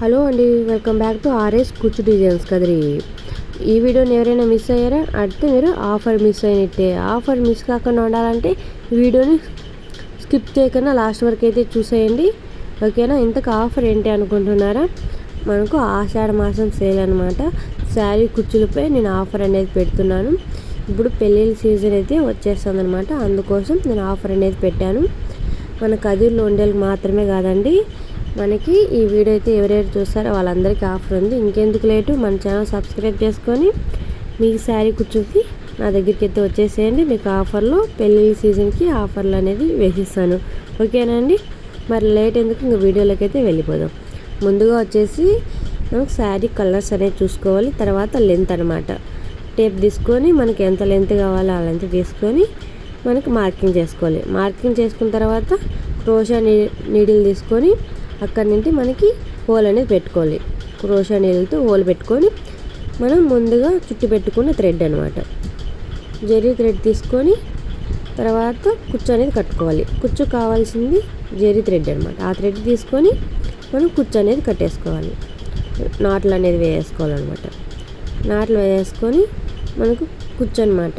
Hello అండి welcome back to RS Kucchu designs Kadari. ఈ వీడియోని ఎవరైనా మిస్ అయ్యారా? అడితే మీరు ఆఫర్ మిస్ అయినట్టే. ఆఫర్ మిస్ కాకుండా ఉండాలంటే వీడియోని స్కిప్ చేయకుండా లాస్ట్ వరకు అయితే చూసేయండి. ఓకేనా? ఇంతకు ఆఫర్ ఏంటి అనుకుంటున్నారా? మనకు ఆషాఢ మాసం సేల్ అనమాట శారీ కుచ్చులపై నేను ఆఫర్ అనేది పెడుతున్నాను. ఇప్పుడు పెళ్ళిళ్ళ సీజన్ అయితే వచ్చేస్తుంది అనమాట అందుకోసం నేను ఆఫర్ అనేది పెట్టాను. మన కదిర్లో ఉండేలకు మాత్రమే కాదండి. మనకి ఈ వీడియో అయితే ఎవరెవరు చూస్తారో వాళ్ళందరికీ ఆఫర్ ఉంది. ఇంకెందుకు లేటు మన ఛానల్ సబ్స్క్రైబ్ చేసుకొని మీకు శారీ కూర్చొని నా దగ్గరికి అయితే వచ్చేసేయండి. మీకు ఆఫర్లో పెళ్ళి సీజన్కి ఆఫర్లు అనేది వేసిస్తాను. ఓకేనండి మరి లేట్ ఎందుకు? ఇంకా వీడియోలోకి అయితే వెళ్ళిపోదాం. ముందుగా వచ్చేసి మనకు శారీ కలర్స్ అనేది చూసుకోవాలి. తర్వాత లెంత్ అనమాట టేప్ తీసుకొని మనకి ఎంత లెంత్ కావాలో ఆ లెంత్ తీసుకొని మనకి మార్కింగ్ చేసుకోవాలి. మార్కింగ్ చేసుకున్న తర్వాత క్రోషా నీడిల్ తీసుకొని అక్కడి నుండి మనకి హోల్ అనేది పెట్టుకోవాలి. క్రోషా నీళ్ళతో హోల్ పెట్టుకొని మనం ముందుగా చుట్టు పెట్టుకున్న థ్రెడ్ అనమాట జరీ థ్రెడ్ తీసుకొని తర్వాత కుచ్చు అనేది కట్టుకోవాలి. కుచ్చు కావాల్సింది జరీ థ్రెడ్ అనమాట ఆ థ్రెడ్ తీసుకొని మనం కుచ్చు అనేది కట్టేసుకోవాలి. నాట్లు అనేది వేసుకోవాలన్నమాట. నాట్లు వేసుకొని మనకు కుచ్చు అనమాట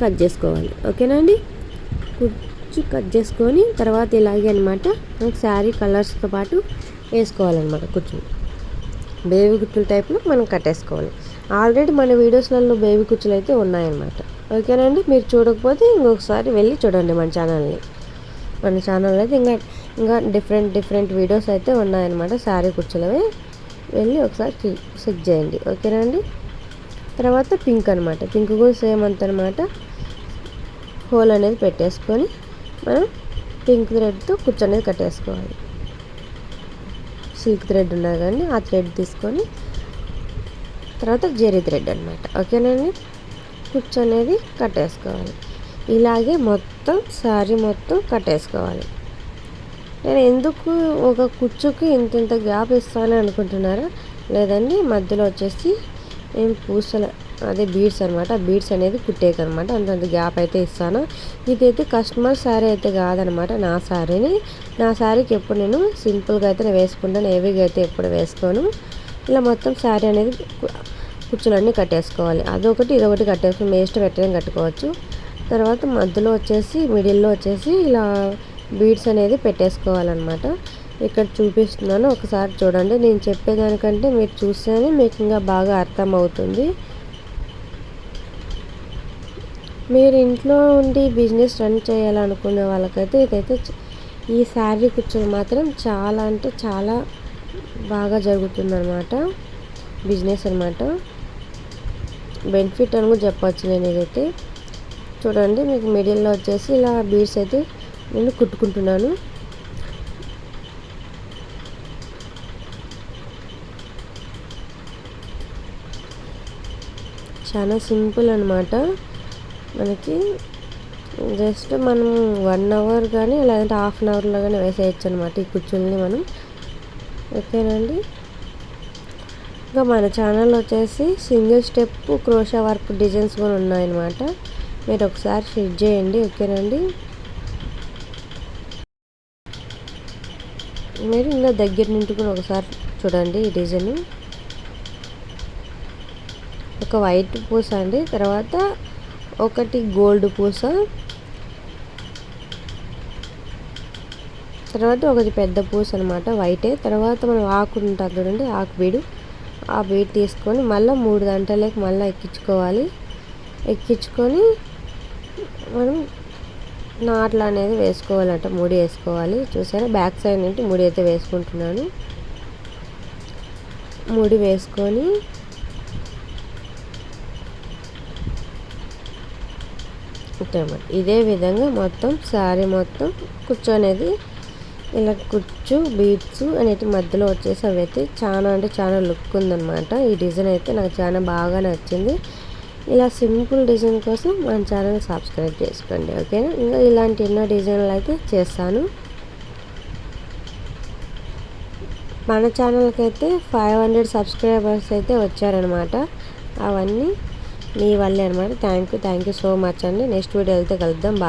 కట్ చేసుకోవాలి. ఓకేనా అండి? కుచ్చు కట్ చేసుకొని తర్వాత ఇలాగే అనమాట మనకి శారీ కలర్స్తో పాటు వేసుకోవాలన్నమాట కుచ్చులు. బేబీ కుచ్చుల టైప్లో మనం కట్టేసుకోవాలి. ఆల్రెడీ మన వీడియోస్లలో బేబీ కుచ్చులు అయితే ఉన్నాయన్నమాట. ఓకేనండి? మీరు చూడకపోతే ఇంకొకసారి వెళ్ళి చూడండి మన ఛానల్ని. మన ఛానల్లో అయితే ఇంకా ఇంకా డిఫరెంట్ డిఫరెంట్ వీడియోస్ అయితే ఉన్నాయన్నమాట శారీ కుచ్చులవి. వెళ్ళి ఒకసారి చెక్ చేయండి. ఓకేనండి? తర్వాత పింక్ అనమాట పింక్ కూడా సేమ్ అంత అనమాట హోల్ అనేది పెట్టేసుకొని మనం పింక్ థ్రెడ్తో కూర్చొనేది కట్టేసుకోవాలి. సిల్క్ థ్రెడ్ ఉన్నది కానీ ఆ థ్రెడ్ తీసుకొని తర్వాత జెరీ థ్రెడ్ అనమాట ఓకేనండి? కూర్చొనేది కట్టేసుకోవాలి. ఇలాగే మొత్తం శారీ మొత్తం కట్టేసుకోవాలి. నేను ఎందుకు ఒక కుచ్చుకి ఇంత ఇంత గ్యాప్ ఇస్తానని అనుకుంటున్నారా? లేదండి మధ్యలో వచ్చేసి మేము పూసల అదే బీడ్స్ అనమాట బీడ్స్ అనేది కుట్టేకనమాట అంతంత గ్యాప్ అయితే ఇస్తాను. ఇదైతే కస్టమర్ శారీ అయితే కాదనమాట నా శారీని నా శారీకి ఎప్పుడు నేను సింపుల్గా అయితే నేను వేసుకుంటాను. హెవీగా అయితే ఎప్పుడు వేసుకోను. ఇలా మొత్తం శారీ అనేది కుచ్చులన్నీ కట్టేసుకోవాలి. అదొకటి ఇదొకటి కట్టేసుకుని వేస్ట్ పెట్టడం కట్టుకోవచ్చు. తర్వాత మధ్యలో వచ్చేసి మిడిల్లో వచ్చేసి ఇలా బీడ్స్ అనేది పెట్టేసుకోవాలన్నమాట. ఇక్కడ చూపిస్తున్నాను. ఒకసారి చూడండి. నేను చెప్పేదానికంటే మీరు చూస్తేనే మీకు ఇంకా బాగా అర్థం అవుతుంది మీరు ఇంట్లో ఉండి బిజినెస్ రన్ చేయాలనుకునే వాళ్ళకైతే ఇదైతే ఈ శారీ కుర్చీలు మాత్రం చాలా అంటే చాలా బాగా జరుగుతుందన్నమాట. బిజినెస్ అనమాట బెనిఫిట్ అని కూడా చెప్పచ్చు నేను ఇదైతే. చూడండి మీకు మిడిల్లో వచ్చేసి ఇలా బీడ్స్ అయితే నేను కుట్టుకుంటున్నాను. చాలా సింపుల్ అనమాట మనకి జస్ట్ మనం వన్ అవర్ కానీ లేదంటే హాఫ్ అన్ అవర్లో కానీ వేసేయచ్చు అనమాట ఈ కుర్చీలని మనం. ఓకేనండి? ఇంకా మన ఛానల్ వచ్చేసి single step crochet work designs కూడా ఉన్నాయన్నమాట. మీరు ఒకసారి చెక్ చేయండి ఓకేనండి? మీరు ఇంకా దగ్గర నుండి కూడా ఒకసారి చూడండి ఈ డిజైన్ ఒక వైట్ పూస అండి తర్వాత ఒకటి గోల్డ్ పూస తర్వాత ఒకటి పెద్ద పూస అనమాట వైటే తర్వాత మనం ఆకు ఉంటుంది చూడండి ఆకు బీడు. ఆ బీడ్ తీసుకొని మళ్ళీ మూడు గంటలకి మళ్ళీ ఎక్కించుకోవాలి. ఎక్కించుకొని మనం నాట్లు అనేది వేసుకోవాలంట ముడి వేసుకోవాలి. చూసారా? బ్యాక్ సైడ్ నుండి ముడి అయితే వేసుకుంటున్నాను. ముడి వేసుకొని కుట్టామని ఇదే విధంగా మొత్తం శారీ మొత్తం కూర్చోనేది. ఇలా కుచ్చు బీట్స్ అనేటి మధ్యలో వచ్చేసి అవి అయితే చాలా అంటే చాలా లుక్ ఉందన్నమాట. ఈ డిజైన్ అయితే నాకు చాలా బాగా నచ్చింది. ఇలా సింపుల్ డిజైన్ కోసం మన ఛానల్ సబ్స్క్రైబ్ చేసుకోండి ఓకేనా? ఇంకా ఇలాంటి ఎన్నో డిజైన్లు అయితే చేస్తాను. మన ఛానల్కి అయితే ఫైవ్ హండ్రెడ్ సబ్స్క్రైబర్స్ అయితే వచ్చారనమాట అవన్నీ మీ వల్లే అనమాట thank you thank you so much అండి. నెక్స్ట్ వీడియో అయితే కలుద్దాం. బాయ్